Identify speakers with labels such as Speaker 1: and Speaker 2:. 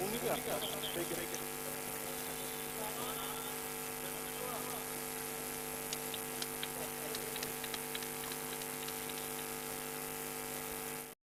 Speaker 1: Unica. Peki, peki.